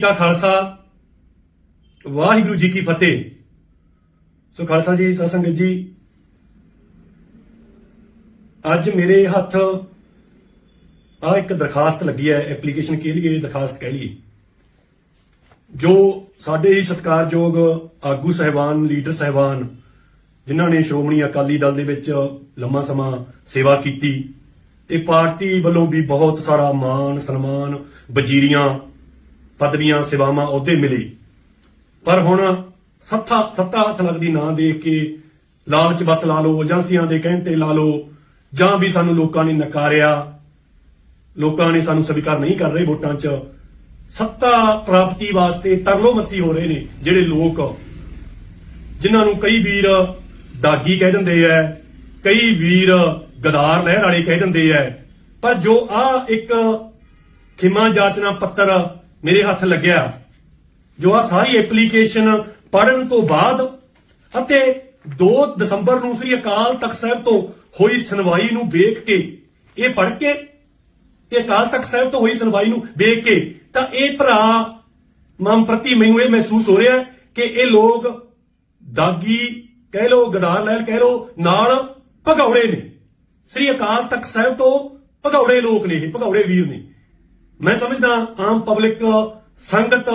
ਦਾ ਖਾਲਸਾ। ਵਾਹਿਗੁਰੂ ਜੀ ਕੀ ਫਤਿਹ। ਸੋ ਖਾਲਸਾ ਜੀ ਸਤਸੰਗ ਜੀ। ਅੱਜ ਮੇਰੇ ਹੱਥ ਆ ਇੱਕ ਦਰਖਾਸਤ ਲੱਗੀ ਹੈ ਐਪਲੀਕੇਸ਼ਨ ਕਹਿ ਲਈਏ, ਦਰਖਾਸਤ ਕਹਿ ਲਈਏ। ਜੋ ਸਾਡੇ ਹੀ ਸਤਿਕਾਰਯੋਗ ਆਗੂ ਸਹਿਬਾਨ, ਲੀਡਰ ਸਹਿਬਾਨ, ਜਿਨ੍ਹਾਂ ਨੇ ਸ਼੍ਰੋਮਣੀ ਅਕਾਲੀ ਦਲ ਦੇ ਵਿੱਚ ਲੰਮਾ ਸਮਾਂ ਸੇਵਾ ਕੀਤੀ, ਤੇ ਪਾਰਟੀ ਵੱਲੋਂ ਵੀ ਬਹੁਤ ਸਾਰਾ ਮਾਣ, ਸਨਮਾਨ, ਵਜ਼ੀਰੀਆਂ ਪਦਵੀਆਂ, ਸੇਵਾਵਾਂ ਅਹੁਦੇ ਮਿਲੇ। ਪਰ ਹੁਣ ਸੱਤਾ ਸੱਤਾ ਹੱਥ ਲੱਗਦੀ ਨਾ ਦੇਖ ਕੇ ਲਾਲਚ ਬਸ ਲਾ ਲਓ, ਏਜੰਸੀਆਂ ਦੇ ਕਹਿਣ ਤੇ ਲਾ ਲਓ, ਜਾਂ ਵੀ ਸਾਨੂੰ ਲੋਕਾਂ ਨੇ ਨਕਾਰਿਆ। ਲੋਕਾਂ ਨੇ ਸਾਨੂੰ ਸਵੀਕਾਰ ਨਹੀਂ ਕਰ ਰਹੇ ਵੋਟਾਂ 'ਚ। ਸੱਤਾ ਪ੍ਰਾਪਤੀ ਵਾਸਤੇ ਤਰਲੋ ਮੱਸੀ ਹੋ ਰਹੇ ਨੇ ਜਿਹੜੇ ਲੋਕ। ਜਿਨ੍ਹਾਂ ਨੂੰ ਕਈ ਵੀਰ ਦਾਗੀ ਕਹਿ ਦਿੰਦੇ ਐ, ਕਈ ਵੀਰ ਗਦਾਰ ਲਹਿਰ ਵਾਲੇ ਕਹਿ ਦਿੰਦੇ ਐ। ਪਰ ਜੋ ਆ ਇੱਕ ਖਿਮਾ ਜਾਚਨਾ ਪੱਤਰ ਮੇਰੇ ਹੱਥ ਲੱਗਿਆ। ਜੋ ਆ ਸਾਰੀ ਐਪਲੀਕੇਸ਼ਨ ਪੜਨ ਤੋਂ ਬਾਅਦ ਅਤੇ 2 ਦਸੰਬਰ ਨੂੰ ਸ੍ਰੀ ਅਕਾਲ ਤਖਤ ਸਾਹਿਬ ਤੋਂ ਹੋਈ ਸੁਣਵਾਈ ਨੂੰ ਵੇਖ ਕੇ, ਇਹ ਪੜ ਕੇ ਤੇ ਅਕਾਲ ਤਖਤ ਸਾਹਿਬ ਤੋਂ ਹੋਈ ਸੁਣਵਾਈ ਨੂੰ ਵੇਖ ਕੇ, ਤਾਂ ਇਹ ਭਰਾ ਮਮ ਪ੍ਰਤੀ ਮੈਨੂੰ ਇਹ ਮਹਿਸੂਸ ਹੋ ਰਿਹਾ ਕਿ ਇਹ ਲੋਕ ਦਾਗੀ ਕਹਿ ਲੋ ਗਦਾਰ ਲੈਲ ਕਹਿ ਲੋ ਨਾਲ ਭਗੌੜੇ ਨੇ। ਸ੍ਰੀ ਅਕਾਲ ਤਖਤ ਸਾਹਿਬ ਤੋਂ ਭਗੌੜੇ ਲੋਕ ਨੇ ਇਹ, ਭਗੌੜੇ ਵੀਰ ਨੇ। ਮੈਂ ਸਮਝਦਾ ਆਮ ਪਬਲਿਕ ਸੰਗਤ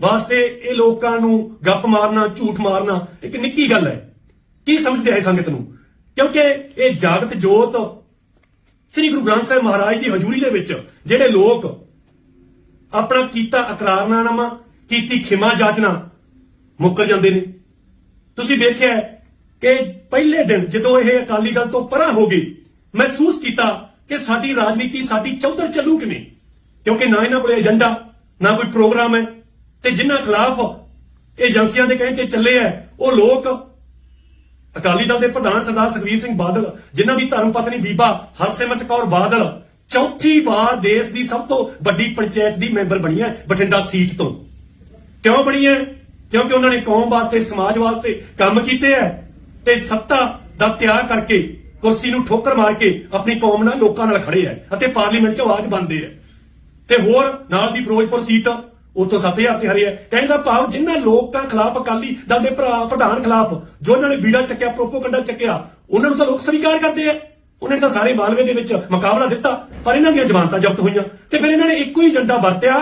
ਵਾਸਤੇ ਇਹ ਲੋਕਾਂ ਨੂੰ ਗੱਪ ਮਾਰਨਾ, ਝੂਠ ਮਾਰਨਾ ਇੱਕ ਨਿੱਕੀ ਗੱਲ ਹੈ। ਕੀ ਸਮਝਦੇ ਹੈ ਸੰਗਤ ਨੂੰ? ਕਿਉਂਕਿ ਇਹ ਜਾਗਤ ਜੋਤ ਸ੍ਰੀ ਗੁਰੂ ਗ੍ਰੰਥ ਸਾਹਿਬ ਮਹਾਰਾਜ ਦੀ ਹਜ਼ੂਰੀ ਦੇ ਵਿੱਚ ਜਿਹੜੇ ਲੋਕ ਆਪਣਾ ਕੀਤਾ ਇਕਰਾਰਨਾਮਾ ਕੀਤੀ ਖਿਮਾ ਜਾਚਨਾ ਮੁੱਕਰ ਜਾਂਦੇ ਨੇ। ਤੁਸੀਂ ਵੇਖਿਆ ਕਿ ਪਹਿਲੇ ਦਿਨ ਜਦੋਂ ਇਹ ਅਕਾਲੀ ਦਲ ਤੋਂ ਪਰਾਂ ਹੋ ਗਈ ਮਹਿਸੂਸ ਕੀਤਾ ਕਿ ਸਾਡੀ ਰਾਜਨੀਤੀ, ਸਾਡੀ ਚੌਧਰ ਚੱਲੂ ਕਿਵੇਂ? ਕਿਉਂਕਿ ਨਾ ਇਹਨਾਂ ਕੋਲ ਏਜੰਡਾ, ਨਾ ਕੋਈ ਪ੍ਰੋਗਰਾਮ ਹੈ। ਤੇ ਜਿਨ੍ਹਾਂ ਖਿਲਾਫ ਏਜੰਸੀਆਂ ਦੇ ਕਹੇ ਤੇ ਚੱਲੇ ਆ ਉਹ ਲੋਕ ਅਕਾਲੀ ਦਲ ਦੇ ਪ੍ਰਧਾਨ ਸਰਦਾਰ ਸੁਖਬੀਰ ਸਿੰਘ ਬਾਦਲ, ਜਿਨ੍ਹਾਂ ਦੀ ਧਰਮ ਪਤਨੀ ਬੀਬਾ ਹਰਸਿਮਰਤ ਕੌਰ ਬਾਦਲ, ਚੌਥੀ ਵਾਰ ਦੇਸ਼ ਦੀ ਸਭ ਤੋਂ ਵੱਡੀ ਪੰਚਾਇਤ ਦੀ ਮੈਂਬਰ ਬਣੀ ਹੈ, ਬਠਿੰਡਾ ਸੀਟ ਤੋਂ। ਕਿਉਂ ਬਣੀ ਹੈ? ਕਿਉਂਕਿ ਉਹਨਾਂ ਨੇ ਕੌਮ ਵਾਸਤੇ, ਸਮਾਜ ਵਾਸਤੇ ਕੰਮ ਕੀਤੇ ਹੈ ਤੇ ਸੱਤਾ ਦਾ ਤਿਆਗ ਕਰਕੇ ਕੁਰਸੀ ਨੂੰ ਠੋਕਰ ਮਾਰ ਕੇ ਆਪਣੀ ਕੌਮ ਨਾਲ ਲੋਕਾਂ ਨਾਲ ਖੜੇ ਹੈ ਅਤੇ ਪਾਰਲੀਮੈਂਟ 'ਚ ਆਵਾਜ਼ ਬਣਦੇ ਹੈ ਤੇ ਹੋਰ ਨਾਲ ਦੀ ਫਿਰੋਜ਼ਪੁਰ ਸੀਟ ਉਤੋਂ 7000 ਤੇ ਹਰੀ ਹੈ ਕਹਿੰਦਾ ਭਾਵ ਜਿਨ੍ਹਾਂ ਲੋਕਾਂ ਖਿਲਾਫ ਅਕਾਲੀ ਦਲ ਦੇ ਭਰਾ, ਪ੍ਰਧਾਨ ਖਿਲਾਫ ਜੋ ਉਹਨਾਂ ਨੇ ਬੀੜਾ ਚੱਕਿਆ ਪ੍ਰੋਪੋਗੰਡਾ ਚੱਕਿਆ, ਉਹਨਾਂ ਨੂੰ ਤਾਂ ਲੋਕ ਸਵੀਕਾਰ ਕਰਦੇ ਆ ਨੇ ਤਾਂ ਸਾਰੇ ਮਾਲਵੇ ਦੇ ਵਿੱਚ ਮੁਕਾਬਲਾ ਦਿੱਤਾ, ਪਰ ਇਹਨਾਂ ਦੀਆਂ ਜ਼ਮਾਨਤਾਂ ਜ਼ਬਤ ਹੋਈਆਂ। ਤੇ ਫਿਰ ਇਹਨਾਂ ਨੇ ਇੱਕੋ ਹੀ ਏਜੰਡਾ ਵਰਤਿਆ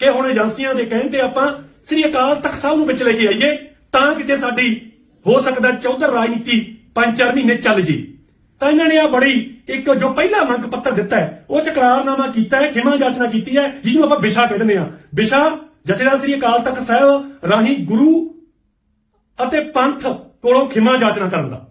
ਕਿ ਹੁਣ ਏਜੰਸੀਆਂ ਦੇ ਕਹਿਣ ਤੇ ਆਪਾਂ ਸ੍ਰੀ ਅਕਾਲ ਤਖਤ ਸਾਹਿਬ ਨੂੰ ਵਿੱਚ ਲੈ ਕੇ ਆਈਏ ਤਾਂ ਕਿਤੇ ਸਾਡੀ ਹੋ ਸਕਦਾ ਚੌਧਰ ਰਾਜਨੀਤੀ ਪੰਜ ਚਾਰ ਮਹੀਨੇ ਚੱਲ ਜੀ। ਤਾਂ ਇਹਨਾਂ ਨੇ ਆ ਬੜੀ ਇੱਕ ਜੋ ਪਹਿਲਾ ਮੰਗ ਪੱਤਰ ਦਿੱਤਾ ਹੈ, ਉਹ ਚ ਕਰਾਰਨਾਮਾ ਕੀਤਾ ਹੈ, ਖਿਮਾ ਜਾਚਨਾ ਕੀਤੀ ਹੈ, ਜਿਹਨੂੰ ਆਪਾਂ ਵਿਸ਼ਾ ਕਹਿ ਆ ਵਿਸ਼ਾ ਜਥੇਦਾਰ ਸ੍ਰੀ ਅਕਾਲ ਤਖਤ ਸਾਹਿਬ ਰਾਹੀਂ ਗੁਰੂ ਅਤੇ ਪੰਥ ਕੋਲੋਂ ਖਿਮਾ ਜਾਚਨਾ ਕਰਨ ਦਾ।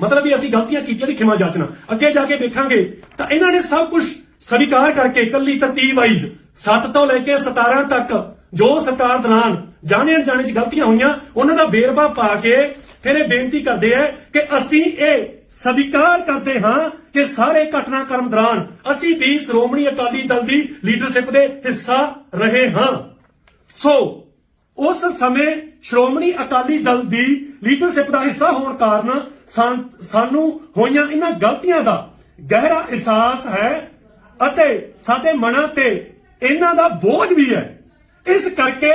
ਮਤਲਬ ਵੀ ਅਸੀਂ ਗਲਤੀਆਂ ਕੀਤੀਆਂ ਦੀ ਖਿਮਾ ਜਾਚਨਾ ਅੱਗੇ ਜਾ ਕੇ ਵੇਖਾਂਗੇ, ਤਾਂ ਇਹਨਾਂ ਨੇ ਸਭ ਕੁਝ ਸਵੀਕਾਰ ਕਰਕੇ ਇਕੱਲੀ ਤਰਤੀਬ ਵਾਈਜ਼ 7 ਤੋਂ ਲੈ ਕੇ 17 ਤੱਕ ਜੋ ਸਰਕਾਰ ਦੌਰਾਨ ਜਾਣੇ ਅਣਜਾਣੇ ਚ ਗਲਤੀਆਂ ਹੋਈਆਂ, ਉਹਨਾਂ ਦਾ ਵੇਰਵਾ ਪਾ ਕੇ ਫਿਰ ਇਹ ਬੇਨਤੀ ਕਰਦੇ ਆ ਕਿ ਅਸੀਂ ਇਹ ਸਵੀਕਾਰ ਕਰਦੇ ਹਾਂ ਕਿ ਸਾਰੇ ਘਟਨਾਕ੍ਰਮ ਦੌਰਾਨ ਅਸੀਂ ਵੀ ਸ਼੍ਰੋਮਣੀ ਅਕਾਲੀ ਦਲ ਦੀ ਲੀਡਰਸ਼ਿਪ ਦੇ ਹਿੱਸਾ ਰਹੇ ਹਾਂ। ਸੋ ਉਸ ਸਮੇਂ ਸ਼੍ਰੋਮਣੀ ਅਕਾਲੀ ਦਲ ਦੀ ਲੀਡਰਸ਼ਿਪ ਦਾ ਹਿੱਸਾ ਹੋਣ ਕਾਰਨ ਸਾਨੂੰ ਹੋਈਆਂ ਇਹਨਾਂ ਗਲਤੀਆਂ ਦਾ ਗਹਿਰਾ ਅਹਿਸਾਸ ਹੈ ਅਤੇ ਸਾਡੇ ਮਨਾਂ ਤੇ ਇਹਨਾਂ ਦਾ ਬੋਝ ਵੀ ਹੈ। ਇਸ ਕਰਕੇ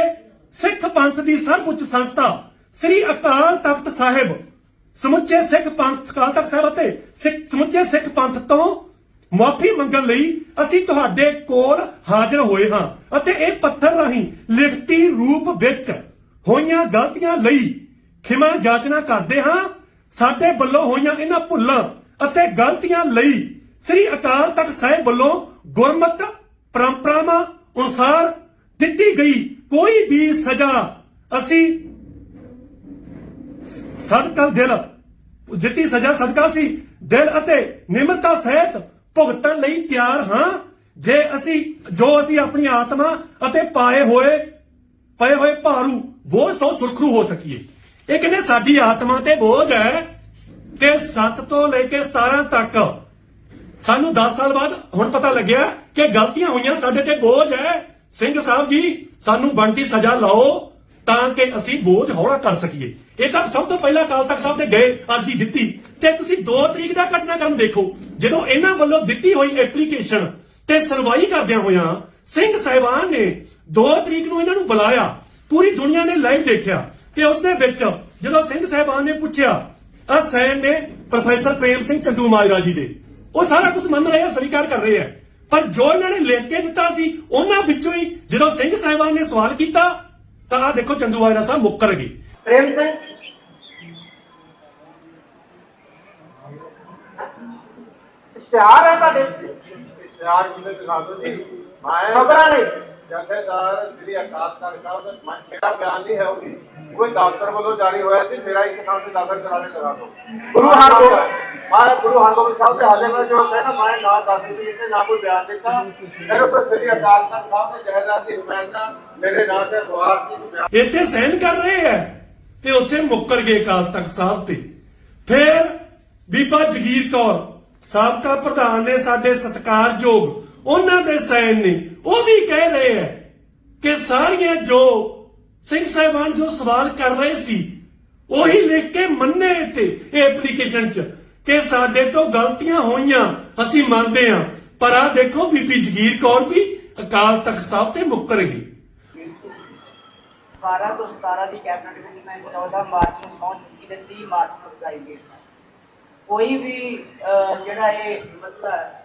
ਸਿੱਖ ਪੰਥ ਦੀ ਸਰਵਉੱਚ ਸੰਸਥਾ ਸ੍ਰੀ ਅਕਾਲ ਤਖਤ ਸਾਹਿਬ ਸਮੁੱਚੇ ਸਿੱਖ ਪੰਥ, ਅਕਾਲ ਤਖਤ ਸਾਹਿਬ ਅਤੇ ਸਿੱਖ ਸਮੁੱਚੇ ਸਿੱਖ ਪੰਥ ਤੋਂ ਮਾਫੀ ਮੰਗਣ ਲਈ ਅਸੀਂ ਤੁਹਾਡੇ ਕੋਲ ਹਾਜ਼ਰ ਹੋਏ ਹਾਂ ਅਤੇ ਇਹ ਪੱਥਰ ਰਾਹੀਂ ਲਿਖਤੀ ਰੂਪ ਵਿੱਚ ਹੋਈਆਂ ਗਲਤੀਆਂ ਲਈ ਖਿਮਾ ਜਾਚਨਾ ਕਰਦੇ ਹਾਂ। ਸਾਡੇ ਵੱਲੋਂ ਹੋਈਆਂ ਇਹਨਾਂ ਭੁੱਲਾਂ ਅਤੇ ਗਲਤੀਆਂ ਲਈ ਸ੍ਰੀ ਅਕਾਲ ਤਖਤ ਸਾਹਿਬ ਵੱਲੋਂ ਗੁਰਮਤ ਪਰੰਪਰਾਵਾਂ ਅਨੁਸਾਰ ਦਿੱਤੀ ਗਈ ਕੋਈ ਵੀ ਸਜ਼ਾ ਅਸੀਂ ਸਦਕਾ ਦਿਲ। ਦਿੱਤੀ ਸਜ਼ਾ ਸਦਕਾ ਸੀ। ਦਿਲ ਅਤੇ ਨਿਮਰਤਾ ਸਹਿਤ ਭੁਗਤਣ ਲਈ ਤਿਆਰ ਹਾਂ। ਜੇ ਅਸੀਂ ਜੋ ਅਸੀਂ ਆਪਣੀ ਆਤਮਾ ਅਤੇ ਪਾਏ ਹੋਏ ਪਏ ਹੋਏ ਭਾਰੂ ਬੋਝ ਤੋਂ ਸੁਰਖਰੂ ਹੋ ਸਕੀਏ। ਇਹ ਕਹਿੰਦੇ ਸਾਡੀ ਆਤਮਾ ਤੇ ਬੋਝ ਹੈ ਤੇ 7 ਤੋਂ ਲੈ ਕੇ 17 ਤੱਕ। ਸਾਨੂੰ 10 ਸਾਲ ਬਾਅਦ ਹੁਣ ਪਤਾ ਲੱਗਿਆ ਕਿ ਗਲਤੀਆਂ ਹੋਈਆਂ ਸਾਡੇ ਤੇ ਬੋਝ ਹੈ। ਸਿੰਘ ਸਾਹਿਬ ਜੀ, ਸਾਨੂੰ ਬਣਦੀ ਸਜ਼ਾ ਲਾਓ। ਤਾਂ ਕਿ ਅਸੀਂ ਬੋਝ ਹੌਲਾ ਕਰ ਸਕੀਏ। ਇਹ ਤਾਂ ਸਭ ਤੋਂ ਪਹਿਲਾਂ ਅਕਾਲ ਤਖਤ ਸਾਹਿਬ ਤੇ ਗਏ, ਅਰਜੀ ਦਿੱਤੀ। ਤੇ ਤੁਸੀਂ 2 ਤਰੀਕ ਦਾ ਘਟਨਾਕ੍ਰਮ ਦੇਖੋ। ਜਦੋਂ ਇਹਨਾਂ ਵੱਲੋਂ ਦਿੱਤੀ ਹੋਈ ਐਪਲੀਕੇਸ਼ਨ ਤੇ ਸੁਣਵਾਈ ਕਰਦਿਆਂ ਹੋਇਆਂ ਸਿੰਘ ਸਾਹਿਬਾਨ ਨੇ 2 ਤਰੀਕ ਨੂੰ ਇਹਨਾਂ ਨੂੰ ਬੁਲਾਇਆ। ਪੂਰੀ ਦੁਨੀਆ ਨੇ ਲਾਈਵ ਦੇਖਿਆ। ਤੇ ਉਸ ਦੇ ਵਿੱਚ ਜਦੋਂ ਸਿੰਘ ਸਾਹਿਬਾਨ ਨੇ ਪੁੱਛਿਆ ਆ ਸੈਨ ਨੇ ਪ੍ਰੋਫੈਸਰ ਪ੍ਰੇਮ ਸਿੰਘ ਚੰਦੂ ਮਾਜਰਾ ਜੀ ਦੇ। ਉਹ ਸਾਰਾ ਕੁਝ ਮੰਨ ਰਹੇ ਆ, ਸਵੀਕਾਰ ਕਰ ਰਹੇ ਆ। ਪਰ ਜੋ ਇਹਨਾਂ ਨੇ ਲਿਖ ਕੇ ਦਿੱਤਾ ਸੀ, ਉਹਨਾਂ ਵਿੱਚੋਂ ਹੀ ਜਦੋਂ ਸਿੰਘ ਸਾਹਿਬਾਨ ਨੇ ਸਵਾਲ ਕੀਤਾ ਤਾਂ ਆ ਦੇਖੋ ਚੰਦੂ ਮਾਜਰਾ ਸਾਹਿਬ ਮੁੱਕਰ ਗਏ। ਪ੍ਰੇਮ ਸਿੰਘ। ਇਸ਼ਤਿਹਾਰ ਹੈ ਤੁਹਾਡੇ। ਇਸ਼ਤਿਹਾਰ ਕਿਵੇਂ ਦਿਖਾ ਦੋ ਜੀ? ਮੈਂ ਖਬਰਾਂ ਨੇ। ਜਥੇਦਾਰ ਸ੍ਰੀ ਅਕਾਲ ਤਖਤ ਸਾਹਿਬ ਦਾ ਮੈਂ ਕਿਹੜਾ ਬਿਆਨ ਨਹੀਂ ਹੈ ਉਹ ਉਹ ਦਫ਼ਤਰ ਵੱਲੋਂ ਜਾਰੀ ਹੋਇਆ ਸੀ ਮੇਰਾ ਇੱਕ ਥਾਂ ਤੇ ਦਾਖਲ ਕਰਾ ਦੇ ਕਰਾ ਦੋ ਗੁਰੂ ਹਰਗੋਬਿੰਦ ਮੈਂ ਗੁਰੂ ਹਰਗੋਬਿੰਦ ਸਾਹਿਬ ਦੇ ਹਾਲੇ ਮੈਂ ਜੋ ਕਹਿਣਾ ਮੈਂ ਨਾ ਦੱਸ ਦਿੱਤੀ ਇਹਨੇ ਨਾ ਕੋਈ ਬਿਆਨ ਦਿੱਤਾ। ਮੇਰੇ ਉੱਪਰ ਸ੍ਰੀ ਅਕਾਲ ਤਖਤ ਸਾਹਿਬ ਦੇ ਜਥੇਦਾਰ ਦੀ ਹਮਾਇਤਾਂ ਮੇਰੇ ਨਾਂ ਤੇ ਅਖਬਾਰ ਦੀ ਕੋਈ ਇੱਥੇ ਸਹਿਨ ਕਰ ਰਹੇ ਆ ਤੇ ਉੱਥੇ ਮੁੱਕਰ ਗਏ ਅਕਾਲ ਤਖਤ ਸਾਹਿਬ ਤੇ। ਫਿਰ ਬੀਬਾ ਜਗੀਰ ਕੌਰ ਸਾਬਕਾ ਪ੍ਰਧਾਨ ਨੇ ਸਾਡੇ ਸਤਿਕਾਰਯੋਗ ਉਹਨਾਂ ਦੇ ਸੈਨ ਨੇ ਉਹ ਵੀ ਕਹਿ ਰਹੇ ਆ ਕਿ ਸਾਰੀਆਂ ਜੋ ਸਿੰਘ ਸਾਹਿਬਾਨ ਜੋ ਸਵਾਲ ਕਰ ਰਹੇ ਸੀ ਉਹੀ ਲਿਖ ਕੇ ਮੰਨੇ ਤੇ ਇਹ ਐਪਲੀਕੇਸ਼ਨ 'ਚ ਕਿ ਸਾਡੇ ਤੋਂ ਗਲਤੀਆਂ ਹੋਈਆਂ ਅਸੀਂ ਮੰਨਦੇ ਹਾਂ। ਪਰ ਆ ਦੇਖੋ ਬੀਬੀ ਜਗੀਰ ਕੌਰ ਵੀ ਅਕਾਲ ਤਖਤ ਸਾਹਿਬ ਤੇ ਮੁੱਕਰ ਗਈ। 12 ਤੋਂ 17 ਦੀ ਕੈਬਨਿਟ ਵਿੱਚ ਮੈਂ 14 ਮਾਰਚ ਨੂੰ ਸੌਂ ਚੁੱਕੀ ਤੇ 30 ਮਾਰਚ ਨੂੰ ਰਜ਼ਾਈ ਗਈ। ਕੋਈ ਵੀ ਜਿਹੜਾ ਇਹ ਮਸਲਾ ਹੈ,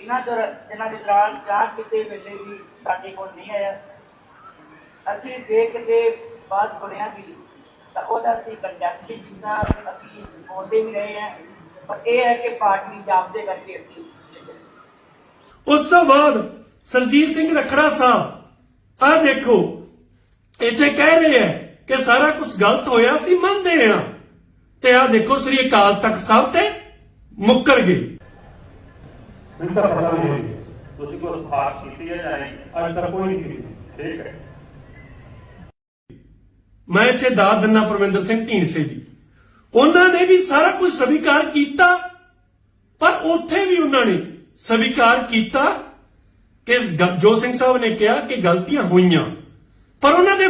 ਇਹਨਾਂ ਦਰ, ਇਹਨਾਂ ਦੇ ਦੌਰਾਨ ਜਾਂ ਕਿਸੇ ਵੇਲੇ ਵੀ ਸਾਡੇ ਕੋਲ ਨਹੀਂ ਆਇਆ। ਅਸੀਂ ਦੇਖ ਕੇ ਬਾਤ ਸੁਣਿਆ ਵੀ, ਤਾਂ ਉਹਦਾ ਅਸੀਂ ਕੰਡਕਟ ਵੀ ਕੀਤਾ, ਅਸੀਂ ਬੋਲਦੇ ਵੀ ਰਹੇ ਹਾਂ। ਪਰ ਇਹ ਹੈ ਕਿ ਪਾਰਟੀ ਜਾਬਦੇ ਕਰਕੇ ਅਸੀਂ ਉਸ ਤੋਂ ਬਾਅਦ ਸਰਜੀਤ ਸਿੰਘ ਰਖੜਾ ਸਾਹਿਬ, ਆਹ ਦੇਖੋ, ਇੱਥੇ ਕਹਿ ਰਹੇ ਆ ਕਿ ਸਾਰਾ ਕੁਝ ਗਲਤ ਹੋਇਆ ਸੀ ਮੰਨਦੇ ਆ ਤੇ ਆਹ ਦੇਖੋ, ਸ੍ਰੀ ਅਕਾਲ ਤਖਤ ਸਾਹਿਬ ਤੇ ਮੁੱਕਰ ਗਏ। ਮੈਨੂੰ ਤਾਂ ਪਤਾ ਨਹੀਂ ਹੈ ਤੁਸੀਂ ਕੋਈ ਸਿਫਾਰਿਸ਼ ਕੀਤੀ ਹੈ ਜਾਂ ਨਹੀਂ? ਅੱਜ ਤੱਕ ਕੋਈ ਨਹੀਂ ਕੀਤੀ। ਠੀਕ ਹੈ। ਮੈਂ ਇੱਥੇ ਦਾਦ ਦਿੰਨਾ ਪਰਮਿੰਦਰ ਸਿੰਘ ਢੀਂਡਸੇ ਦੀ। ਉਹਨਾਂ ਨੇ ਵੀ ਸਾਰਾ ਕੁਝ ਸਵੀਕਾਰ ਕੀਤਾ ਪਰ ਉੱਥੇ ਵੀ ਉਹਨਾਂ ਨੇ ਸਵੀਕਾਰ ਕੀਤਾ ਕਿ ਜੋ ਸਿੰਘ ਸਾਹਿਬ ਨੇ ਕਿਹਾ ਕਿ ਗਲਤੀਆਂ ਹੋਈਆਂ। ਪਰ ਉਹਨਾਂ ਦੇ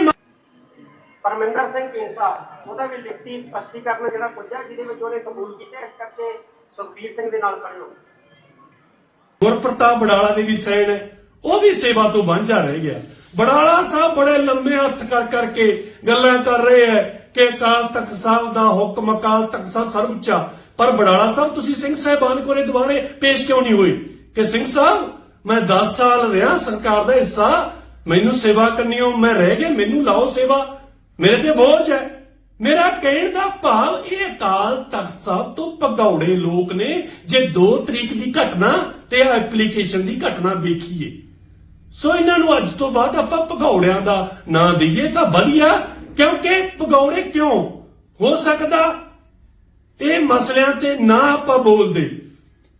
ਪਰਮਿੰਦਰ ਸਿੰਘ ਢੀਂਡਸਾ ਉਹਦਾ ਵੀ ਲਿਖਤੀ ਸਪਸ਼ਟੀਕਰਨ ਜਿਹੜਾ ਪੁੱਜਾ ਜਿਹਦੇ ਵਿੱਚ ਉਹਨੇ ਕਬੂਲ ਕੀਤਾ ਇਸ ਕਰਕੇ ਸੁਖਬੀਰ ਸਿੰਘ ਦੇ ਨਾਲ ਖੜੇ ਹੋ। ਗੁਰਪ੍ਰਤਾਪ ਬੜਾਲਾ ਦੇ ਵੀ ਸੈਨ ਹੈ, ਉਹ ਵੀ ਸੇਵਾ ਤੋਂ ਵਾਂਝਾ ਰਹਿ ਗਿਆ। ਬੜਾਲਾ ਸਾਹਿਬ ਬੜੇ ਲੰਮੇ ਹੱਥ ਕਰ ਕਰਕੇ ਗੱਲਾਂ ਕਰ ਰਹੇ ਹੈ ਕਿ ਅਕਾਲ ਤਖਤ ਸਾਹਿਬ ਦਾ ਹੁਕਮ ਅਕਾਲ ਤਖਤ ਸਾਹਿਬ ਸਰਵਉੱਚਾ ਪਰ ਬੜਾਲਾ ਸਾਹਿਬ ਤੁਸੀਂ ਸਿੰਘ ਸਾਹਿਬਾਨ ਕੋਲੇ ਦੁਬਾਰੇ ਪੇਸ਼ ਕਿਉਂ ਨਹੀਂ ਹੋਏ? ਕਿ ਸਿੰਘ ਸਾਹਿਬ, ਮੈਂ 10 ਸਾਲ ਰਿਹਾ ਸਰਕਾਰ ਦਾ ਹਿੱਸਾ, ਮੈਨੂੰ ਸੇਵਾ ਕਰਨੀ ਹੋ ਮੈਂ ਰਹਿ ਗਿਆ, ਮੈਨੂੰ ਲਾਓ ਸੇਵਾ, ਮੇਰੇ ਤੇ ਬੋਝ ਹੈ। ਮੇਰਾ ਕਹਿਣ ਦਾ ਭਾਵ ਇਹ ਅਕਾਲ ਤਖਤ ਸਾਹਿਬ ਤੋਂ ਭਗੌੜੇ ਲੋਕ ਨੇ ਜੇ 2 ਤਰੀਕ ਦੀ ਘਟਨਾ ਤੇ ਐਪਲੀਕੇਸ਼ਨ ਦੀ ਘਟਨਾ ਵੇਖੀਏ। ਸੋ ਇਹਨਾਂ ਨੂੰ ਅੱਜ ਤੋਂ ਬਾਅਦ ਆਪਾਂ ਭਗੌੜਿਆਂ ਦਾ ਨਾਂ ਦਈਏ ਤਾਂ ਵਧੀਆ, ਕਿਉਂਕਿ ਭਗੌੜੇ ਕਿਉਂ? ਹੋ ਸਕਦਾ ਇਹ ਮਸਲਿਆਂ ਤੇ ਨਾ ਆਪਾਂ ਬੋਲਦੇ।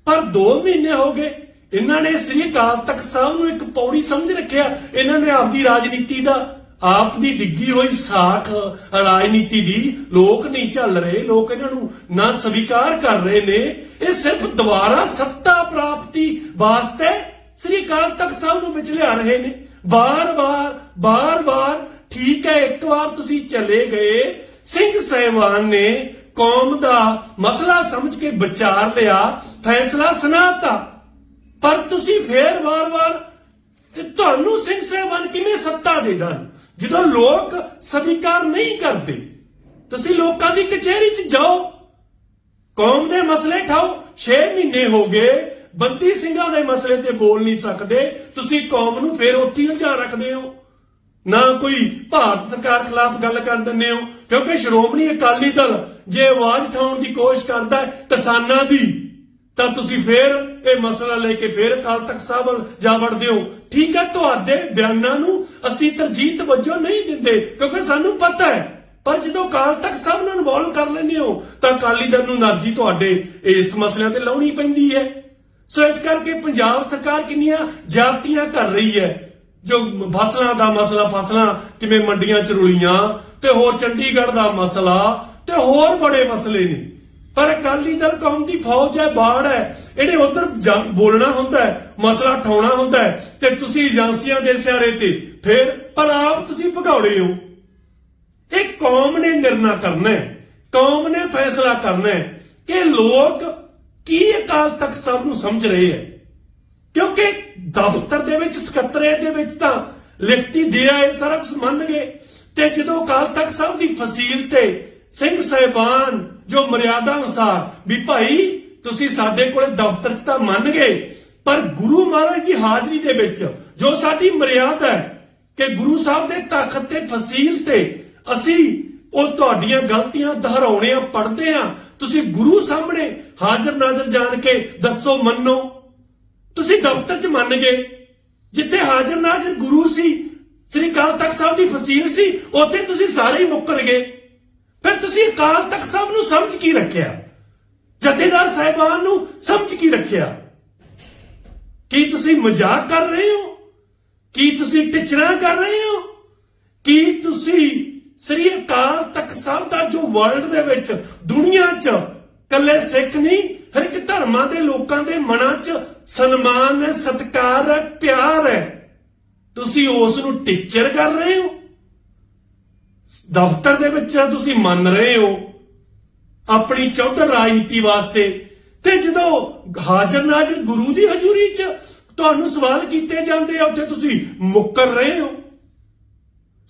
ਪਰ 2 ਮਹੀਨੇ ਹੋ ਗਏ, ਇਹਨਾਂ ਨੇ ਸ੍ਰੀ ਅਕਾਲ ਤਖਤ ਸਾਹਿਬ ਨੂੰ ਇੱਕ ਪੌੜੀ ਸਮਝ ਰੱਖਿਆ। ਇਹਨਾਂ ਨੇ ਆਪਦੀ ਰਾਜਨੀਤੀ ਦਾ ਆਪ ਦੀ ਡਿੱਗੀ ਹੋਈ ਸਾਖ ਰਾਜਨੀਤੀ ਦੀ ਲੋਕ ਨਹੀਂ ਚੱਲ ਰਹੇ, ਲੋਕ ਇਹਨਾਂ ਨੂੰ ਨਾ ਸਵੀਕਾਰ ਕਰ ਰਹੇ ਨੇ। ਇਹ ਸਿਰਫ ਦੁਬਾਰਾ ਸੱਤਾ ਪ੍ਰਾਪਤੀ ਵਾਸਤੇ ਸ੍ਰੀ ਅਕਾਲ ਤਖਤ ਸਾਹਿਬ ਨੂੰ ਵਿੱਚ ਲਿਆ ਰਹੇ ਨੇ। ਬਾਰ-ਬਾਰ ਬਾਰ-ਬਾਰ ਠੀਕ ਹੈ, ਇੱਕ ਵਾਰ ਤੁਸੀਂ ਚਲੇ ਗਏ। ਸਿੰਘ ਸਹਿਬਾਨ ਨੇ ਕੌਮ ਦਾ ਮਸਲਾ ਸਮਝ ਕੇ ਵਿਚਾਰ ਲਿਆ, ਫੈਸਲਾ ਸੁਣਾਤਾ। ਪਰ ਤੁਸੀਂ ਫੇਰ ਵਾਰ-ਵਾਰ ਤੇ ਤੁਹਾਨੂੰ ਸਿੰਘ ਸਾਹਿਬਾਨ ਕਿਵੇਂ ਸੱਤਾ ਦੇ ਦੇਣ? ਜਦੋਂ ਲੋਕ ਸਵੀਕਾਰ ਨਹੀਂ ਕਰਦੇ, ਤੁਸੀਂ ਲੋਕਾਂ ਦੀ ਕਚਹਿਰੀ 'ਚ ਜਾਓ। ਕੌਮ ਦੇ ਮਸਲੇ ਠਾਓ। 6 ਮਹੀਨੇ ਹੋ ਗਏ ਬੰਦੀ ਸਿੰਘਾਂ ਦੇ ਮਸਲੇ ਤੇ ਬੋਲ ਨਹੀਂ ਸਕਦੇ। ਤੁਸੀਂ ਕੌਮ ਨੂੰ ਫੇਰ ਉੱਥੇ ਉਲਝਾ ਰੱਖਦੇ ਹੋ। ਨਾ ਕੋਈ ਭਾਰਤ ਸਰਕਾਰ ਖਿਲਾਫ ਗੱਲ ਕਰ ਦਿੰਦੇ ਹੋ, ਕਿਉਂਕਿ ਸ਼੍ਰੋਮਣੀ ਅਕਾਲੀ ਦਲ ਜੇ ਆਵਾਜ਼ ਉਠਾਉਣ ਦੀ ਕੋਸ਼ਿਸ਼ ਕਰਦਾ ਕਿਸਾਨਾਂ ਦੀ, ਤਾਂ ਤੁਸੀਂ ਫੇਰ ਇਹ ਮਸਲਾ ਲੈ ਕੇ ਫੇਰ ਅਕਾਲ ਤਖਤ ਸਾਹਿਬ ਵੱਲ ਜਾ ਵੜਦੇ ਹੋ। ਠੀਕ ਹੈ ਤੁਹਾਡੇ ਬਿਆਨਾਂ ਨੂੰ ਅਸੀਂ ਤਰਜੀਹ ਵਜੋਂ ਨਹੀਂ ਦਿੰਦੇ, ਕਿਉਂਕਿ ਸਾਨੂੰ ਪਤਾ ਹੈ। ਪਰ ਜਦੋਂ ਅਕਾਲ ਤਖਤ ਸਾਹਿਬ ਨੂੰ ਇਨਵੋਲਵ ਕਰ ਲੈਂਦੇ ਹੋ, ਤਾਂ ਅਕਾਲੀ ਦਲ ਨੂੰ ਨਾਜੀ ਤੁਹਾਡੇ ਇਸ ਮਸਲਿਆਂ ਤੇ ਲਾਉਣੀ ਪੈਂਦੀ ਹੈ। ਸੋ ਇਸ ਕਰਕੇ ਪੰਜਾਬ ਸਰਕਾਰ ਕਿੰਨੀਆਂ ਜਾਤੀਆਂ ਕਰ ਰਹੀ ਹੈ। ਜੋ ਫਸਲਾਂ ਦਾ ਮਸਲਾ, ਫਸਲਾਂ ਕਿਵੇਂ ਮੰਡੀਆਂ ਚ ਰੁਲੀਆਂ, ਤੇ ਹੋਰ ਚੰਡੀਗੜ੍ਹ ਦਾ ਮਸਲਾ, ਤੇ ਹੋਰ ਬੜੇ ਮਸਲੇ ਨੇ। ਪਰ ਅਕਾਲੀ ਦਲ ਕੌਮ ਦੀ ਫੌਜ ਹੈ, ਬਾੜ ਹੈ। ਇਹਨੇ ਉਧਰ ਬੋਲਣਾ ਹੁੰਦਾ ਹੈ, ਮਸਲਾ ਠਾਉਣਾ ਹੁੰਦਾ ਹੈ ਤੇ ਤੁਸੀਂ ਏਜੰਸੀਆਂ ਦੇ ਸਿਆਰੇ ਤੇ ਫਿਰ ਪਰ ਆਪ ਤੁਸੀਂ ਭਗੌੜੇ ਹੋ। ਇਹ ਕੌਮ ਨੇ ਨਿਰਣਾ ਕਰਨਾ ਹੈ, ਕੌਮ ਨੇ ਫੈਸਲਾ ਕਰਨਾ ਹੈ ਕਿ ਲੋਕ ਕੀ ਅਕਾਲ ਤਖਤ ਸਾਹਿਬ ਨੂੰ ਸਮਝ ਰਹੇ ਹੈ। ਕਿਉਂਕਿ ਦਫ਼ਤਰ ਦੇ ਵਿੱਚ, ਸਕੱਤਰੇ ਦੇ ਵਿੱਚ ਤਾਂ ਲਿਖਤੀ ਦਿਆ ਇਹ ਸਾਰਾ ਕੁਝ ਮੰਨ ਗਏ। ਤੇ ਜਦੋਂ ਅਕਾਲ ਤਖਤ ਸਾਹਿਬ ਦੀ ਫਸੀਲ ਤੇ ਸਿੰਘ ਸਹਿਬਾਨ ਜੋ ਮਰਿਆਦਾ ਅਨੁਸਾਰ ਵੀ ਭਾਈ, ਤੁਸੀਂ ਸਾਡੇ ਕੋਲੇ ਦਫ਼ਤਰ 'ਚ ਤਾਂ ਮੰਨ ਗਏ, ਪਰ ਗੁਰੂ ਮਹਾਰਾਜ ਦੀ ਹਾਜ਼ਰੀ ਦੇ ਵਿੱਚ ਜੋ ਸਾਡੀ ਮਰਿਆਦਾ ਹੈ ਕਿ ਗੁਰੂ ਸਾਹਿਬ ਦੇ ਤਖਤ ਤੇ ਫਸੀਲ ਤੇ ਅਸੀਂ ਉਹ ਤੁਹਾਡੀਆਂ ਗਲਤੀਆਂ ਦੁਹਰਾਉਣੇ ਆ ਪੜਦੇ ਆ, ਤੁਸੀਂ ਗੁਰੂ ਸਾਹਮਣੇ ਹਾਜ਼ਰ ਨਾਜ਼ਰ ਜਾਣ ਕੇ ਦੱਸੋ, ਮੰਨੋ। ਤੁਸੀਂ ਦਫ਼ਤਰ 'ਚ ਮੰਨ ਗਏ। ਜਿੱਥੇ ਹਾਜ਼ਰ ਨਾਜ਼ਰ ਗੁਰੂ ਸੀ, ਸ੍ਰੀ ਅਕਾਲ ਤਖਤ ਸਾਹਿਬ ਦੀ ਫਸੀਲ ਸੀ, ਉੱਥੇ ਤੁਸੀਂ ਸਾਰੇ ਹੀ ਮੁੱਕਰ ਗਏ। ਫਿਰ ਤੁਸੀਂ ਅਕਾਲ ਤਖਤ ਸਾਹਿਬ ਨੂੰ ਸਮਝ ਕੀ ਰੱਖਿਆ? ਜਥੇਦਾਰ ਸਾਹਿਬਾਨ ਨੂੰ ਸਮਝ ਕੀ ਰੱਖਿਆ? ਕੀ ਤੁਸੀਂ ਮਜ਼ਾਕ ਕਰ ਰਹੇ ਹੋ? ਕੀ ਤੁਸੀਂ ਟਿਚਰਾਂ ਕਰ ਰਹੇ ਹੋ? ਕੀ ਤੁਸੀਂ ਸ੍ਰੀ ਅਕਾਲ ਤਖਤ ਸਾਹਿਬ ਦਾ ਜੋ ਵਰਲਡ ਦੇ ਵਿੱਚ ਦੁਨੀਆ 'ਚ ਕੱਲੇ ਸਿੱਖ ਨਹੀਂ ਹਰ ਇੱਕ ਧਰਮਾਂ ਦੇ ਲੋਕਾਂ ਦੇ ਮਨਾਂ 'ਚ ਸਨਮਾਨ ਹੈ, ਸਤਿਕਾਰ ਹੈ, ਪਿਆਰ ਹੈ, ਤੁਸੀਂ ਉਸ ਨੂੰ ਟੀਚਰ ਕਰ ਰਹੇ ਹੋ? ਦਫ਼ਤਰ ਦੇ ਵਿੱਚ ਤੁਸੀਂ ਮੰਨ ਰਹੇ ਹੋ ਆਪਣੀ ਚੌਧਰ ਰਾਜਨੀਤੀ ਵਾਸਤੇ, ਤੇ ਜਦੋਂ ਹਾਜ਼ਰ ਨਾਜ਼ਰ ਗੁਰੂ ਦੀ ਹਜ਼ੂਰੀ 'ਚ ਤੁਹਾਨੂੰ ਸਵਾਲ ਕੀਤੇ ਜਾਂਦੇ ਆ, ਉੱਥੇ ਤੁਸੀਂ ਮੁੱਕਰ ਰਹੇ ਹੋ।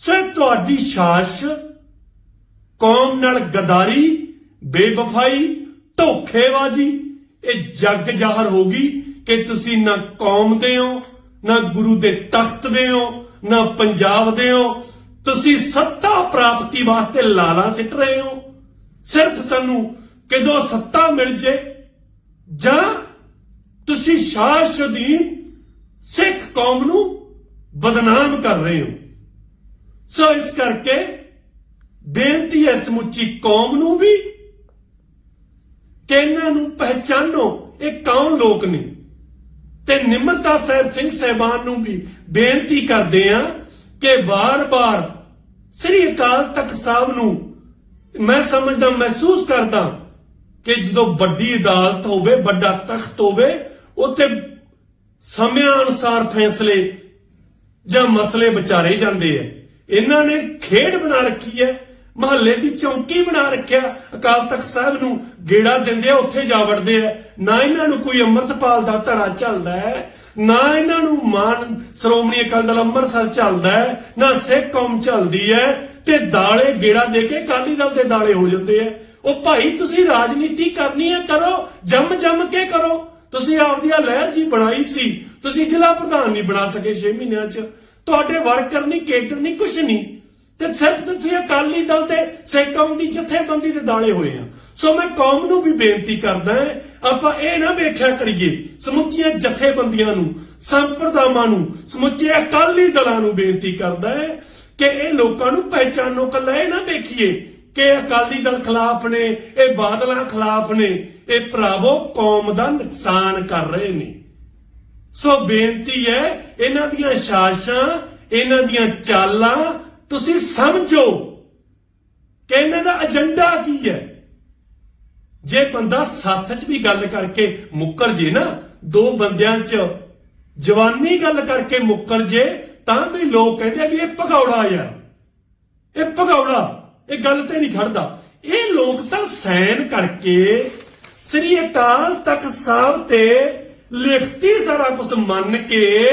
ਸੋ ਇਹ ਤੁਹਾਡੀ ਸਾਜ਼ ਕੌਮ ਨਾਲ ਗਦਾਰੀ, ਬੇਵਫਾਈ, ਧੋਖੇਬਾਜ਼ੀ, ਇਹ ਜੱਗ ਜ਼ਾਹਰ ਹੋ ਗਈ ਕਿ ਤੁਸੀਂ ਨਾ ਕੌਮ ਦੇ ਹੋ, ਨਾ ਗੁਰੂ ਦੇ ਤਖਤ ਦੇ ਹੋ, ਨਾ ਪੰਜਾਬ ਦੇ ਹੋ ਤੁਸੀਂ ਸੱਤਾ ਪ੍ਰਾਪਤੀ ਵਾਸਤੇ ਲਾਲਾ ਸਿੱਟ ਰਹੇ ਹੋ। ਸਿਰਫ ਸਾਨੂੰ ਕਿਦੋਂ ਸੱਤਾ ਮਿਲ ਜੇ, ਜਾਂ ਤੁਸੀਂ ਸ਼ਾਸ਼ਦੀਨ ਸਿੱਖ ਕੌਮ ਨੂੰ ਬਦਨਾਮ ਕਰ ਰਹੇ ਹੋ। ਸੋ ਇਸ ਕਰਕੇ ਬੇਨਤੀ ਹੈ ਸਮੁੱਚੀ ਕੌਮ ਨੂੰ ਵੀ ਕਿ ਇਹਨਾਂ ਨੂੰ ਪਹਿਚਾਨੋ, ਇਹ ਕੌਣ ਲੋਕ ਨੇ। ਤੇ ਨਿਮਰਤਾ ਸਾਹਿਬ ਸਿੰਘ ਸਹਿਬਾਨ ਨੂੰ ਵੀ ਬੇਨਤੀ ਕਰਦੇ ਆ ਕਿ ਵਾਰ-ਵਾਰ ਸ੍ਰੀ ਅਕਾਲ ਤਖਤ ਸਾਹਿਬ ਨੂੰ ਮੈਂ ਸਮਝਦਾ, ਮਹਿਸੂਸ ਕਰਦਾ ਕਿ ਜਦੋਂ ਵੱਡੀ ਅਦਾਲਤ ਹੋਵੇ, ਵੱਡਾ ਤਖਤ ਹੋਵੇ, ਉੱਥੇ ਸਮਿਆਂ ਅਨੁਸਾਰ ਫੈਸਲੇ ਜਾਂ ਮਸਲੇ ਵਿਚਾਰੇ ਜਾਂਦੇ ਐ ਇਹਨਾਂ ਨੇ ਖੇਡ ਬਣਾ ਰੱਖੀ ਹੈ, ਮਹੱਲੇ ਦੀ ਚੌਂਕੀ ਬਣਾ ਰੱਖਿਆ, ਅਕਾਲ ਤਖਤ ਸਾਹਿਬ ਨੂੰ ਗੇੜਾ ਦਿੰਦੇ ਆ, ਉੱਥੇ ਜਾ ਵੜਦੇ ਐ ਨਾ ਇਹਨਾਂ ਨੂੰ ਕੋਈ ਅੰਮ੍ਰਿਤਪਾਲ ਦਾ ਧੜਾ ਚੱਲਦਾ ਹੈ ਨਾ ਇਹਨਾਂ ਨੂੰ ਮਾਨ ਸ਼੍ਰੋਮਣੀ ਅਕਾਲੀ ਦਲ ਅੰਮ੍ਰਿਤਸਰ ਚੱਲਦਾ ਹੈ, ਨਾ ਸਿੱਖ ਕੌਮ ਚੱਲਦੀ ਹੈ ਤੇ ਦਾਲੇ ਗੇੜਾ ਦੇ ਕੇ ਅਕਾਲੀ ਦਲ ਦੇ ਦਾਲੇ ਹੋ ਜਾਂਦੇ ਐ ਉਹ ਭਾਈ ਤੁਸੀਂ ਰਾਜਨੀਤੀ ਕਰਨੀ ਹੈ, ਕਰੋ ਜੰਮ ਜੰਮ ਕੇ ਕਰੋ। ਤੁਸੀਂ ਆਪਦੀ ਆ ਲਹਿਰ ਜੀ ਬਣਾਈ ਸੀ, ਤੁਸੀਂ ਜ਼ਿਲ੍ਹਾ ਪ੍ਰਧਾਨ ਨਹੀਂ ਬਣਾ ਸਕੇ 6 ਮਹੀਨਿਆਂ 'ਚ। ਤੁਹਾਡੇ ਵਰਕਰ ਨਹੀਂ, ਕੇਡਰ ਨਹੀਂ ਕੁਝ ਨਹੀਂ। ਤੇ ਸਿਰਫ ਤੁਸੀਂ ਅਕਾਲੀ ਦਲ ਤੇ ਸਿੱਖ ਕੌਮ ਦੀ ਜਥੇਬੰਦੀ ਦੇ ਦਾਲੇ ਹੋਏ ਆ। ਸੋ ਮੈਂ ਕੌਮ ਨੂੰ ਵੀ ਬੇਨਤੀ ਕਰਦਾ ਹਾਂ ਆਪਾਂ ਇਹ ਨਾ ਵੇਖਿਆ ਕਰੀਏ, ਸਮੁੱਚੀਆਂ ਜਥੇਬੰਦੀਆਂ ਨੂੰ, ਸੰਪਰਦਾਵਾਂ ਨੂੰ ਸਮੁੱਚੇ ਅਕਾਲੀ ਦਲਾਂ ਨੂੰ ਬੇਨਤੀ ਕਰਦਾ ਹੈ ਕਿ ਇਹ ਲੋਕਾਂ ਨੂੰ ਪਹਿਚਾਨੋ ਕੱਲਾ ਇਹ ਨਾ ਦੇਖੀਏ ਕਿ ਅਕਾਲੀ ਦਲ ਖਿਲਾਫ ਨੇ, ਇਹ ਬਾਦਲਾਂ ਖਿਲਾਫ ਨੇ, ਇਹ ਭਰਾਵੋ ਕੌਮ ਦਾ ਨੁਕਸਾਨ ਕਰ ਰਹੇ ਨੇ। ਸੋ ਬੇਨਤੀ ਹੈ, ਇਹਨਾਂ ਦੀਆਂ ਸਾਜ਼ਿਸ਼ਾਂ ਇਹਨਾਂ ਦੀਆਂ ਚਾਲਾਂ ਤੁਸੀਂ ਸਮਝੋ ਕਿ ਇਹਨਾਂ ਦਾ ਏਜੰਡਾ ਕੀ ਹੈ। ਜੇ ਬੰਦਾ ਸੱਥ 'ਚ ਵੀ ਗੱਲ ਕਰਕੇ ਮੁੱਕਰ ਜੇ ਨਾ, ਦੋ ਬੰਦਿਆਂ 'ਚ ਜਵਾਨੀ ਗੱਲ ਕਰਕੇ ਮੁੱਕਰ ਜੇ, ਤਾਂ ਵੀ ਲੋਕ ਕਹਿੰਦੇ ਆ ਵੀ ਇਹ ਭਗੌੜਾ ਯਾਰ। ਇਹ ਭਗੌੜਾ, ਇਹ ਗੱਲ ਤੇ ਨਹੀਂ ਖੜਦਾ। ਇਹ ਲੋਕ ਤਾਂ ਸੈਨ ਕਰਕੇ ਸ੍ਰੀ ਅਕਾਲ ਤਖਤ ਸਾਹਿਬ ਤੇ ਲਿਖਤੀ ਸਾਰਾ ਕੁਝ ਮੰਨ ਕੇ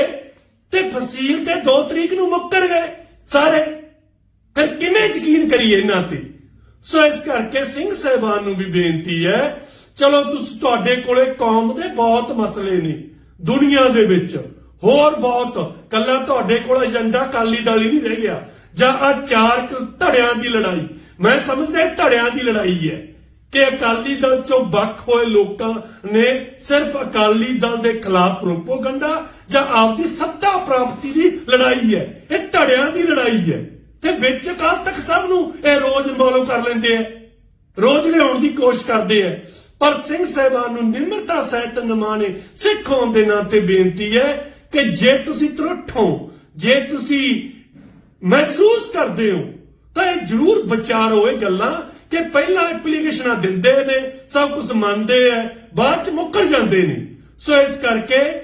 ਤੇ ਫਸੀਲ ਤੇ 2 ਤਰੀਕ ਨੂੰ ਮੁੱਕਰ ਗਏ ਸਾਰੇ। ਫਿਰ ਕਿਵੇਂ ਯਕੀਨ ਕਰੀਏ ਇਹਨਾਂ ਤੇ? ਸੋ ਇਸ ਕਰਕੇ ਸਿੰਘ ਸਾਹਿਬਾਨ ਨੂੰ ਵੀ ਬੇਨਤੀ ਹੈ, ਚਲੋ ਤੁਸੀਂ ਤੁਹਾਡੇ ਕੋਲੇ ਕੌਮ ਦੇ ਬਹੁਤ ਮਸਲੇ ਨੇ, ਦੁਨੀਆ ਦੇ ਵਿੱਚ ਹੋਰ ਬਹੁਤ, ਕੱਲਾ ਤੁਹਾਡੇ ਕੋਲ ਏਜੰਡਾ ਕਾਲੀ ਦਲ ਨਹੀਂ ਰਹਿ ਗਿਆ, ਜਾਂ ਆ ਚਾਰ ਧੜਿਆਂ ਦੀ ਲੜਾਈ, ਮੈਂ ਸਮਝਦਾ ਧੜਿਆਂ ਦੀ ਲੜਾਈ ਹੈ, ਕਿ ਅਕਾਲੀ ਦਲ ਚੋਂ ਵੱਖ ਹੋਏ ਲੋਕਾਂ ਨੇ ਸਿਰਫ ਅਕਾਲੀ ਦਲ ਦੇ ਖਿਲਾਫ ਪ੍ਰੋਪੋਗੰਡਾ ਜਾਂ ਆਪਦੀ ਸੱਤਾ ਪ੍ਰਾਪਤੀ ਦੀ ਲੜਾਈ ਹੈ, ਇਹ ਧੜਿਆਂ ਦੀ ਲੜਾਈ ਹੈ। ਤੇ ਵਿੱਚ ਅਕਾਲ ਤੱਕ ਸਭ ਨੂੰ ਇਹ ਰੋਜ਼ ਇਨਵੋਲਵ ਕਰ ਲੈਂਦੇ ਆ। ਰੋਜ਼ ਲਿਆਉਣ ਦੀ ਕੋਸ਼ਿਸ਼ ਕਰਦੇ ਆ। ਪਰ ਸਿੰਘ ਸਾਹਿਬਾਨ ਨੂੰ ਨਿਮਰਤਾ ਸਹਿਤ ਨਿਮਾਣੇ ਸਿੱਖ ਹੋਣ ਦੇ ਨਾਂ ਤੇ ਬੇਨਤੀ ਹੈ ਕਿ ਜੇ ਤੁਸੀਂ ਤਰੁੱਠ ਜੇ ਤੁਸੀਂ ਮਹਿਸੂਸ ਕਰਦੇ ਹੋ, ਤਾਂ ਇਹ ਜ਼ਰੂਰ ਵਿਚਾਰੋ ਇਹ ਗੱਲਾਂ ਕਿ ਪਹਿਲਾਂ ਐਪਲੀਕੇਸ਼ਨਾਂ ਦਿੰਦੇ ਨੇ, ਸਭ ਕੁਝ ਮੰਨਦੇ ਆ, ਬਾਅਦ ਚ ਮੁੱਕਰ ਜਾਂਦੇ ਨੇ। ਸੋ ਇਸ ਕਰਕੇ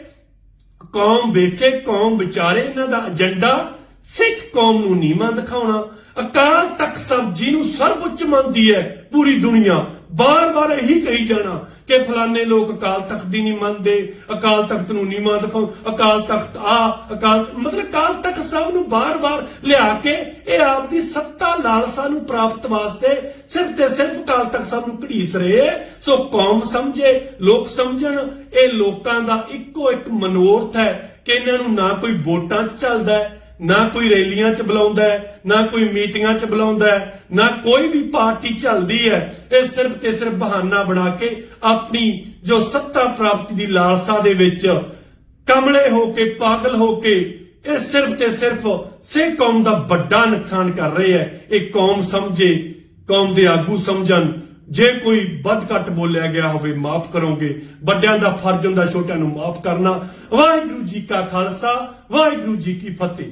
ਕੌਮ ਵੇਖੇ, ਕੌਮ ਵਿਚਾਰੇ ਇਹਨਾਂ ਦਾ ਏਜੰਡਾ ਸਿੱਖ ਕੌਮ ਨੂੰ ਨੀਵਾਂ ਦਿਖਾਉਣਾ। ਅਕਾਲ ਤਖਤ ਸਾਹਿਬ ਜੀ ਨੂੰ ਸਰਵਉੱਚ ਮੰਨਦੀ ਹੈ ਪੂਰੀ ਦੁਨੀਆ। ਬਾਰ-ਬਾਰ ਇਹੀ ਕਹੀ ਜਾਣਾ ਕਿ ਫਲਾਣੇ ਲੋਕ ਅਕਾਲ ਤਖਤ ਦੀ ਨਹੀਂ ਮੰਨਦੇ, ਅਕਾਲ ਤਖਤ ਨੂੰ ਨੀਵਾਂ ਦਿਖਾਉ, ਅਕਾਲ ਤਖਤ ਆ, ਅਕਾਲ ਮਤਲਬ ਅਕਾਲ ਤਖਤ ਸਭ ਨੂੰ ਬਾਰ-ਬਾਰ ਲਿਆ ਕੇ ਇਹ ਆਪਦੀ ਸੱਤਾ ਲਾਲਸਾ ਨੂੰ ਪ੍ਰਾਪਤ ਵਾਸਤੇ ਸਿਰਫ ਤੇ ਸਿਰਫ ਅਕਾਲ ਤਖਤ ਸਭ ਨੂੰ ਘੜੀਸ ਰਹੇ। ਸੋ ਕੌਮ ਸਮਝੇ, ਲੋਕ ਸਮਝਣ, ਇਹ ਲੋਕਾਂ ਦਾ ਇੱਕੋ ਇੱਕ ਮਨੋਰਥ ਹੈ ਕਿ ਇਹਨਾਂ ਨੂੰ ਨਾ ਕੋਈ ਵੋਟਾਂ 'ਚ ਚੱਲਦਾ ਹੈ ਨਾ ਕੋਈ ਰੈਲੀਆਂ 'ਚ ਬੁਲਾਉਂਦਾ ਹੈ, ਨਾ ਕੋਈ ਮੀਟਿੰਗਾਂ 'ਚ ਬੁਲਾਉਂਦਾ ਹੈ, ਨਾ ਕੋਈ ਵੀ ਪਾਰਟੀ ਚੱਲਦੀ ਹੈ, ਇਹ ਸਿਰਫ ਤੇ ਸਿਰਫ ਬਹਾਨਾ ਬਣਾ ਕੇ ਆਪਣੀ ਜੋ ਸੱਤਾ ਪ੍ਰਾਪਤੀ ਦੀ ਲਾਲਸਾ ਦੇ ਵਿੱਚ ਕਮਲੇ ਹੋ ਕੇ, ਪਾਗਲ ਹੋ ਕੇ, ਇਹ ਸਿਰਫ ਤੇ ਸਿਰਫ ਸਿੱਖ ਕੌਮ ਦਾ ਵੱਡਾ ਨੁਕਸਾਨ ਕਰ ਰਹੇ ਹੈ। ਇਹ ਕੌਮ ਸਮਝੇ, ਕੌਮ ਦੇ ਆਗੂ ਸਮਝਣ। ਜੇ ਕੋਈ ਵੱਧ ਘੱਟ ਬੋਲਿਆ ਗਿਆ ਹੋਵੇ, ਮਾਫ ਕਰੋਗੇ। ਵੱਡਿਆਂ ਦਾ ਫਰਜ਼ ਹੁੰਦਾ, ਛੋਟਿਆਂ ਨੂੰ ਮਾਫ ਕਰਨਾ। ਵਾਹਿਗੁਰੂ ਜੀ ਕਾ ਖਾਲਸਾ, ਵਾਹਿਗੁਰੂ ਜੀ ਕੀ ਫਤਿਹ।